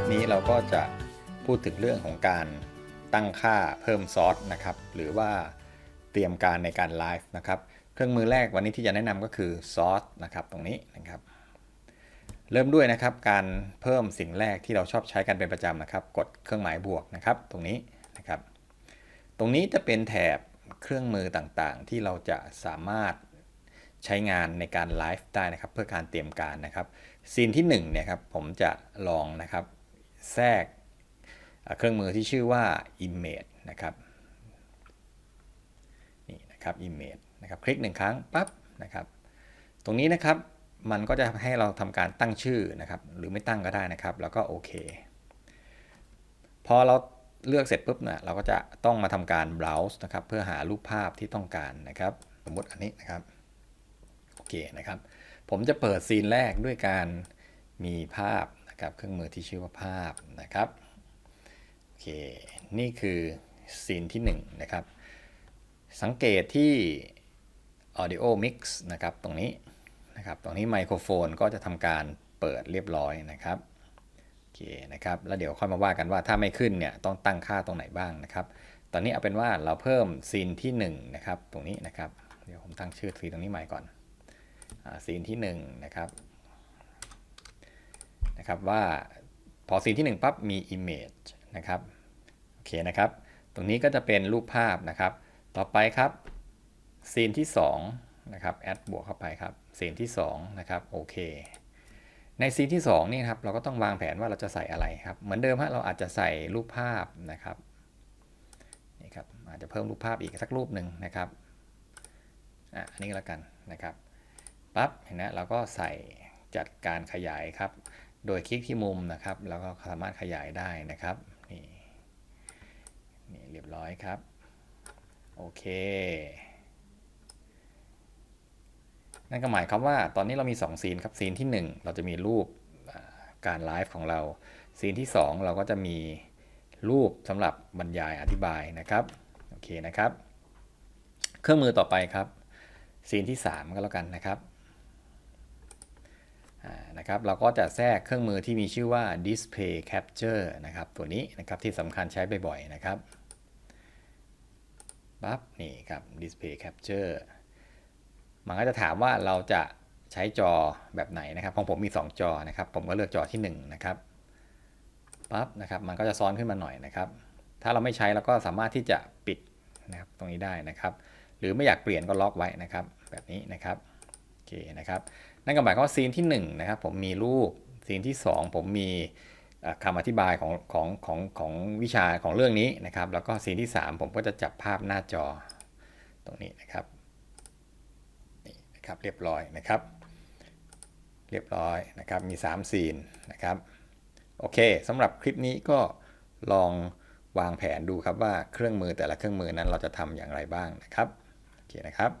ปนี้เราก็จะพูดถึงเรื่องของการตั้งค่าเพิ่มซอสนะครับ หรือว่าเตรียมการในการไลฟ์นะครับ เครื่องมือแรกวันนี้ที่จะแนะนำก็คือซอสนะครับตรงนี้นะครับ เริ่มด้วยนะครับการเพิ่มสิ่งแรกที่เราชอบใช้กันเป็นประจำนะครับ กดเครื่องหมายบวกนะครับ ตรงนี้นะครับ ตรงนี้จะเป็นแถบเครื่องมือต่างๆ ที่เราจะสามารถใช้งานในการไลฟ์ได้นะครับ เพื่อการเตรียมการนะครับซีนที่1เนี่ยครับผมจะลองนะครับ แทรกเครื่องมือที่ชื่อว่า image นะครับนี่นะครับ image นะครับคลิกหนึ่งครั้งปั๊บนะครับตรงนี้นะครับมันก็จะให้เราทำการตั้งชื่อนะครับหรือไม่ตั้งก็ได้นะครับ แล้วก็โอเค พอเราเลือกเสร็จปุ๊บเนี่ยเราก็จะต้องมาทำการ browse นะครับเพื่อหารูปภาพที่ต้องการนะครับ สมมติอันนี้นะครับโอเคนะครับ ผมจะเปิดซีนแรกด้วยการมีภาพ นะครับเครื่องมือที่ชื่อว่าภาพนะครับโอเคนี่คือซีนที่1นะครับสังเกตที่ audio mix นะครับตรงนี้นะครับตรงนี้ไมโครโฟนก็จะทำการเปิดเรียบร้อยนะครับโอเคนะครับแล้วเดี๋ยวค่อยมาว่ากันว่าถ้าไม่ขึ้นเนี่ยต้องตั้งค่าตรงไหนบ้างนะครับ ตอนนี้เอาเป็นว่าเราเพิ่มซีนที่1นะครับตรงนี้นะครับเดี๋ยวผมตั้งชื่อซีนตรงนี้ใหม่ก่อนซีนที่1นะครับ นะครับว่าพอซีนที่1ปั๊บมี image นะครับโอเคนะครับ ตรงนี้ก็จะเป็นรูปภาพนะครับ ต่อไปครับซีนที่2นะครับแอดบวกเข้าไปครับซีนที่2นะครับโอเคในซีนที่2นี่ครับเราก็ต้องวางแผนว่าเราจะใส่อะไรครับ เหมือนเดิมฮะเราอาจจะใส่รูปภาพนะครับนี่ครับอาจจะเพิ่มรูปภาพอีกสักรูปหนึ่งนะครับอะอันนี้แล้วกันนะครับปั๊บเห็นไหมเราก็ใส่จัดการขยายครับ โดยคลิกที่มุมนะครับ แล้วก็สามารถขยายได้นะครับนี่นี่เรียบร้อยครับ โอเค นั่นก็หมายความว่าตอนนี้เรามี 2 ซีนครับ ซีนที่ 1 เราจะมีรูปการไลฟ์ของเรา ซีนที่ 2 เราก็จะมีรูปสำหรับบรรยายอธิบายนะครับ โอเคนะครับ เครื่องมือต่อไปครับ ซีนที่ 3 ก็แล้วกันนะครับ นะครับเราก็จะแทรกเครื่องมือที่มีชื่อว่า display capture นะครับตัวนี้นะครับที่สำคัญใช้บ่อยๆนะครับปั๊บนี่ครับ display capture มันก็จะถามว่าเราจะใช้จอแบบไหนนะครับของผมมี 2 จอนะครับ ผมก็เลือกจอที่1นะครับปั๊บนะครับมันก็จะซ้อนขึ้นมาหน่อยนะครับ ถ้าเราไม่ใช้เราก็สามารถที่จะปิดนะครับตรงนี้ได้นะครับ หรือไม่อยากเปลี่ยนก็ล็อกไว้นะครับ แบบนี้นะครับ เคนะครับนั่นก็หมายความว่าซีนที่1นะครับผมมีรูปซีนที่ 2 ผมมีคำอธิบายของของของของวิชาของเรื่องนี้นะครับ แล้วก็ซีนที่ 3 ผมก็จะจับภาพหน้าจอตรงนี้นะครับนี่นะครับเรียบร้อยนะครับ เรียบร้อยนะครับมี 3 ซีนนะครับโอเคสำหรับคลิปนี้ก็ลองวางแผนดูครับว่าเครื่องมือแต่ละเครื่องมือนั้นเราจะทำอย่างไรบ้างนะครับโอเคนะครับ